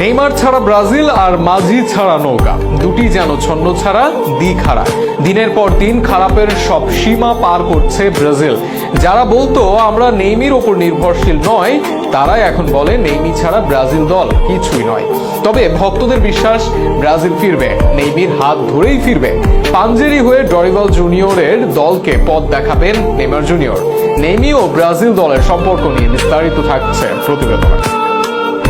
Neymar ছাড়া Brazil আর মাঝি ছাড়া নৌকা। দুটি যেন ছন্ন ছাড়া দিক হারা দিনের পর দিন খারাপের সব সীমা পার করছে ব্রাজিল। যারা বলতো, আমরা নেইমির ওপর নির্ভরশীল নয় তারাই এখন বলে, নেইমি ছাড়া ব্রাজিল দল কিছুই নয় তবে ভক্তদের বিশ্বাস, ব্রাজিল ফিরবে। নেইমির হাত ধরেই ফিরবে। পাঞ্জেরি হয়ে ডরিবাল জুনিয়রের দলকে পথ দেখাবেন নেইমার জুনিয়র। নেইমি ও ব্রাজিল দলের সম্পর্ক নিয়ে বিস্তারিত থাকছে প্রতিবেদনে।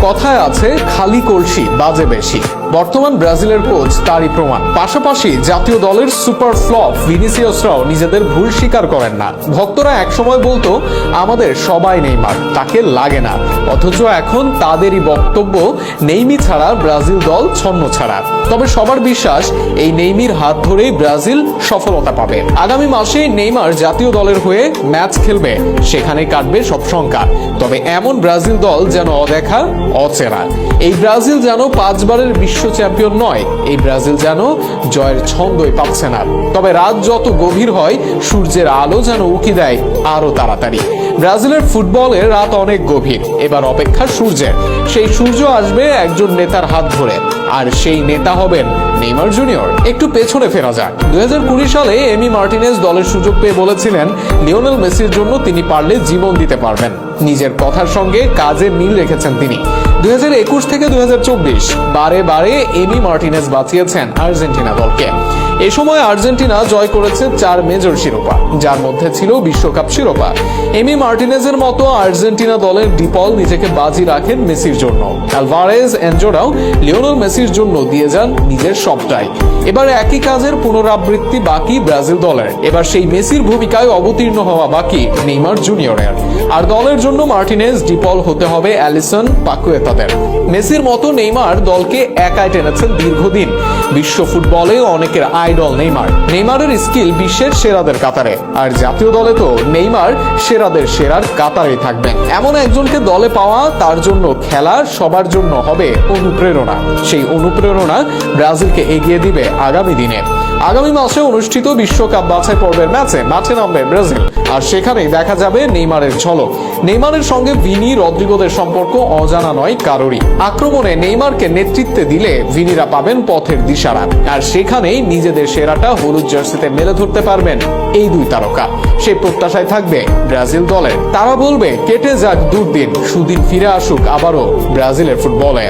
কথায় আছে, খালি কলসি, বাজে বেশি। বর্তমান ব্রাজিলের কোচ তারই প্রমাণ। পাশাপাশি জাতীয় দলের সুপার ফ্লপ ভিনিসিয়াসরাও নিজেদের ভুল স্বীকার করেন না। ভক্তরা একসময় বলতো, আমাদের সবাই নেইমার, তাকে লাগে না। অথচ এখন তাদেরই বক্তব্য, নেইমি ছাড়া ব্রাজিল দল ছন্ন ছাড়া। তবে সবার বিশ্বাস, এই নেইমির হাত ধরেই ব্রাজিল সফলতা পাবে। আগামী মাসে নেইমার জাতীয় দলের হয়ে ম্যাচ খেলবে। সেখানে কাটবে সব শঙ্কা। তবে এমন ব্রাজিল দল যেন অদেখা অচেনা এই ব্রাজিল যেন পাঁচবারের বিশ্ব চ্যাম্পিয়ন নয়, এই ব্রাজিল যেন জয়ের ছন্দই পাচ্ছে না। তবে রাত যত গভীর হয়, সূর্যের আলো যেন উকি দেয় আরও তাড়াতাড়ি। ব্রাজিলের ফুটবলে রাত অনেক গভীর, এবার অপেক্ষা সূর্যের। সেই সূর্য আসবে একজন নেতার হাত ধরে, আর সেই নেতা হবেন নেইমার জুনিয়র। একটু পেছনে ফেরা যাক। দুই সালে এমি মার্টিনেজ দলের সুযোগ পেয়ে বলেছিলেন, লিওনেল মেসির জন্য তিনি পারলে জীবন দিতে পারবেন। নিজের কথার সঙ্গে কাজে মিল রেখেছেন তিনি। দুই হাজার একুশ থেকে দুই হাজার চব্বিশ, বারে বারে এমি মার্টিনেস বাঁচিয়েছেন আর্জেন্টিনা দলকে। এ সময় আর্জেন্টিনা জয় করেছে চার মেজর শিরোপা, যার মধ্যে ছিল বিশ্বকাপ শিরোপা। এমি মার্টিনেজের মতো আর্জেন্টিনা দলের ডিপল নিজেকে বাজি রাখেন মেসির জন্য। অ্যালভারেজ এনজোরাও লিওনেল মেসির জন্য দিয়ে যান নিজের সবটাই। এবার একই কাজের পুনরাবৃত্তি বাকি ব্রাজিল দলের। এবার সেই মেসির ভূমিকায় অবতীর্ণ হওয়া বাকি নেইমার জুনিয়রের। আর দলের জন্য মার্টিনেজ ডিপল হতে হবে অ্যালিসন পাকুয়েতাদের। মেসির মতো নেইমার দলকে একাই টেনেছেন দীর্ঘদিন। বিশ্ব ফুটবলে অনেকের আইডল নেইমার। নেইমারের স্কিল বিশ্বের সেরাদের কাতারে। আর জাতীয় দলে তো নেইমার সেরাদের সেরার কাতারে থাকবেন এমন একজনকে দলে পাওয়া তার জন্য খেলা সবার জন্য হবে অনুপ্রেরণা। সেই অনুপ্রেরণা ব্রাজিলকে এগিয়ে দিবে আগামী দিনে। আগামী মাসে অনুষ্ঠিত বিশ্বকাপ বাছাই পর্বের ম্যাচে মাঠে নামবে ব্রাজিল। আর সেখানেই দেখা যাবে নেইমারের ঝলক। নেইমারের সঙ্গে ভিনি রদ্রিগোদের সম্পর্ক অজানা নয় কারোরই। আক্রমণে নেইমারকে নেতৃত্বে দিলে ভিনিরা পাবেন পথের দিশারা। আর সেখানেই নিজেদের সেরাটা হলুদ জার্সিতে মেলে ধরতে পারবেন এই দুই তারকা। সেই প্রত্যাশায় থাকবে ব্রাজিল দলের তারা বলবে, কেটে যাক দুর্দিন, সুদিন ফিরে আসুক আবারও ব্রাজিলের ফুটবলে।